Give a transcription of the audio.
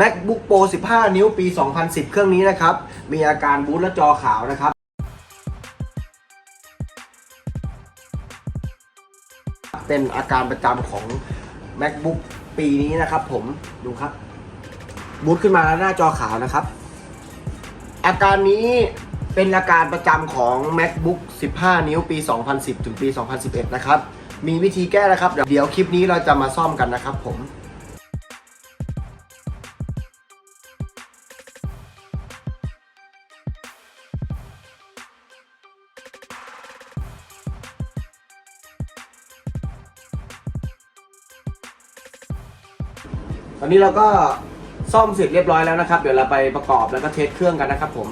MacBook Pro 15 นิ้วปี 2010 เครื่องนี้นะครับ มีอาการบูตและจอขาวนะครับ เป็นอาการประจำของ MacBook ปีนี้นะครับผม ดูครับ บูตขึ้นมาแล้วหน้าจอขาวนะครับ อาการนี้เป็นอาการประจำของ MacBook 15 นิ้วปี 2010 ถึงปี 2011 นะครับ มีวิธีแก้นะครับ เดี๋ยวเดี๋ยวคลิปนี้เราจะมาซ่อมกันนะครับผม ตอนนี้เราก็ซ่อมเสร็จเรียบร้อยแล้วนะครับ เดี๋ยวเราไปประกอบแล้วก็เทสเครื่องกันนะครับผม